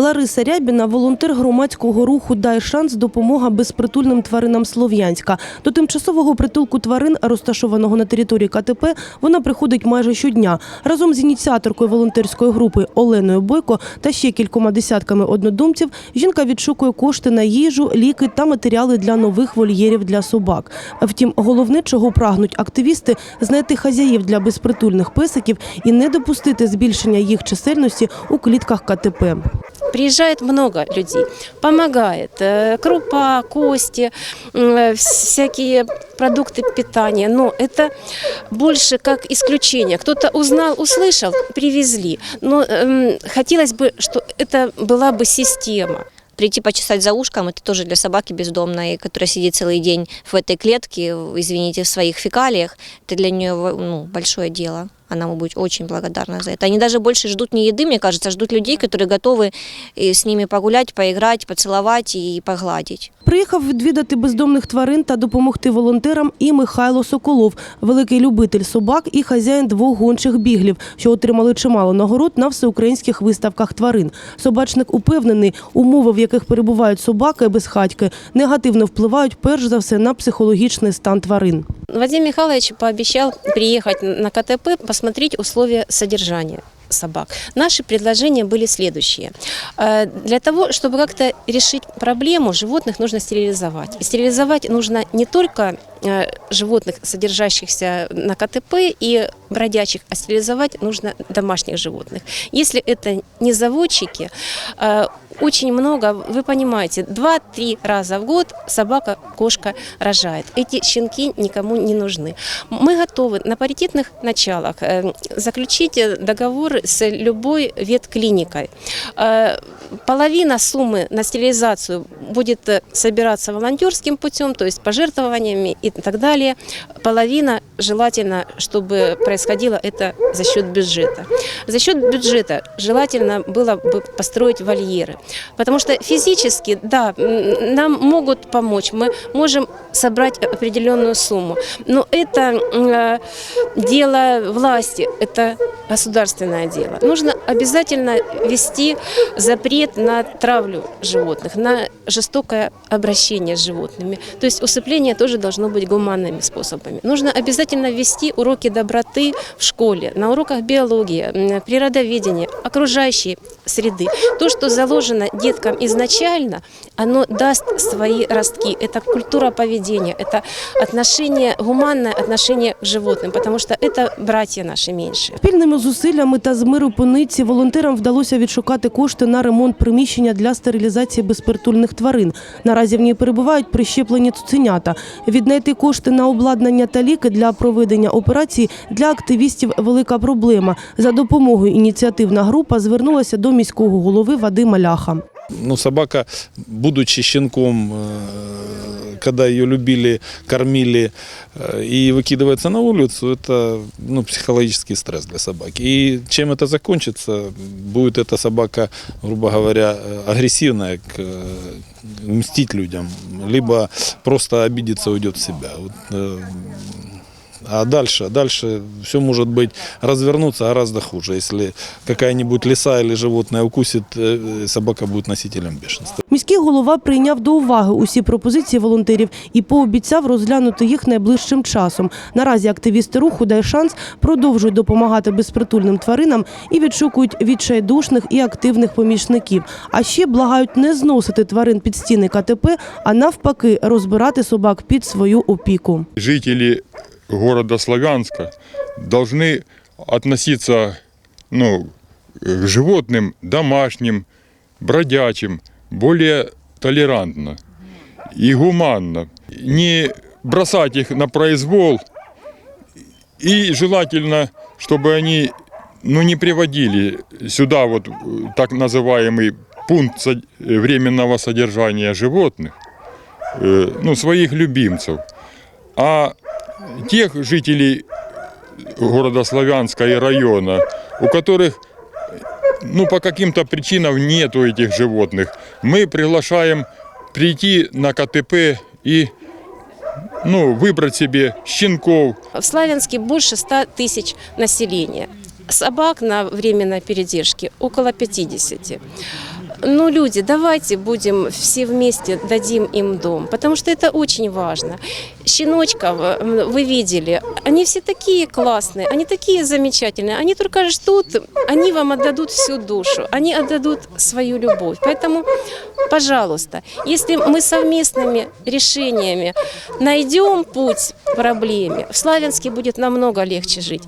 Лариса Рябіна – волонтер громадського руху «Дай шанс. Допомога безпритульним тваринам Слов'янська». До тимчасового притулку тварин, розташованого на території КТП, вона приходить майже щодня. Разом з ініціаторкою волонтерської групи Оленою Бойко та ще кількома десятками однодумців жінка відшукує кошти на їжу, ліки та матеріали для нових вольєрів для собак. Втім, головне, чого прагнуть активісти – знайти хазяїв для безпритульних песиків і не допустити збільшення їх чисельності у клітках КТП. Приезжает много людей, помогает. э, Крупа, кости, э, всякие продукты питания. Но это больше как исключение. Кто-то узнал, услышал, привезли. Но эм, хотелось бы, что это была бы система. Прийти почесать за ушком – это тоже для собаки бездомной, которая сидит целый день в этой клетке, извините, в своих фекалиях. Это для нее ну, большое дело. Она ему будет очень благодарна за это. Они даже больше ждут не еды, мне кажется, а ждут людей, которые готовы э, с ними погулять, поиграть, поцеловать и погладить. Приїхав відвідати бездомних тварин та допомогти волонтерам і Михайло Соколов, великий любитель собак і хазяїн двох гончих біглів, що отримали чимало нагород на всеукраїнських виставках тварин. Собачник упевнений, умови, в яких перебувають собаки безхатьки, негативно впливають перш за все на психологічний стан тварин. Вадим Михайлович пообещал приехать на КТП, посмотреть условия содержания собак. Наши предложения были следующие. Э, Для того, чтобы как-то решить проблему, животных нужно стерилизовать. И стерилизовать нужно не только э, животных, содержащихся на КТП и бродячих, а стерилизовать нужно домашних животных. Если это не заводчики, э, очень много, вы понимаете, 2-3 раза в год собака, кошка рожает. Эти щенки никому не нужны. Мы готовы на паритетных началах э, заключить договор с любой ветклиникой. Э, Половина суммы на стерилизацию будет э, собираться волонтерским путем, то есть пожертвованиями и так далее. Половина желательно, чтобы происходило это за счет бюджета. За счет бюджета желательно было бы построить вольеры. Потому что физически, да, нам могут помочь, мы можем собрать определенную сумму. Но это э, дело власти, это государственное дело. Нужно обязательно ввести запрет на травлю животных, на жестокое обращение с животными. То есть усыпление тоже должно быть гуманными способами. Нужно обязательно ввести уроки доброты в школе, на уроках биологии, природоведения, окружающей среды. То, что заложено деткам изначально, оно даст свои ростки. Это культура поведения, это отношение, гуманное отношение к животным, потому что это братья наши меньшие. Спільними зусиллями та з миру по нитці волонтерам вдалося відшукати кошти на ремонт приміщення для стерилізації безпритульних тварин. Наразі в ній перебувають прищеплені цуценята. Віднайти кошти на обладнання та ліки для проведення операції для активістів велика проблема. За допомогою ініціативна група звернулася до міського голови Вадима Ляха. Ну, собака, будучи щенком, э, когда ее любили, кормили э, и выкидывается на улицу, это ну, психологический стресс для собаки. И чем это закончится, будет эта собака, грубо говоря, э, агрессивная, к, э, мстить людям, либо просто обидится, уйдет в себя. Вот, а дальше, дальше все может быть развернуться гораздо хуже. Если какая-нибудь лиса или животное укусит, э, собака будет носителем бешенства. Міський голова прийняв до уваги усі пропозиції волонтерів і пообіцяв розглянути їх найближчим часом. Наразі активісти руху «Дай шанс» продовжують допомагати безпритульним тваринам і відшукують відчайдушних і активних помічників. А ще благають не зносити тварин під стіни КТП, а навпаки розбирати собак під свою опіку. жители города Славянска должны относиться ну, к животным домашним, бродячим, более толерантно и гуманно. Не бросать их на произвол и желательно, чтобы они ну, не приводили сюда вот э, так называемый пункт э, временного содержания животных, э, ну, своих любимцев. А тех жителей города Славянска и района, у которых ну, по каким-то причинам нету этих животных, мы приглашаем прийти на КТП и ну, выбрать себе щенков, В Славянске больше 100 тысяч населения. Собак на временной передержке около 50. Ну, люди, давайте будем все вместе дадим им дом, потому что это очень важно. Щеночков вы видели, они все такие классные, они такие замечательные, они только ждут, они вам отдадут всю душу, они отдадут свою любовь. Поэтому, пожалуйста, если мы совместными решениями найдем путь к проблеме, в Славянске будет намного легче жить.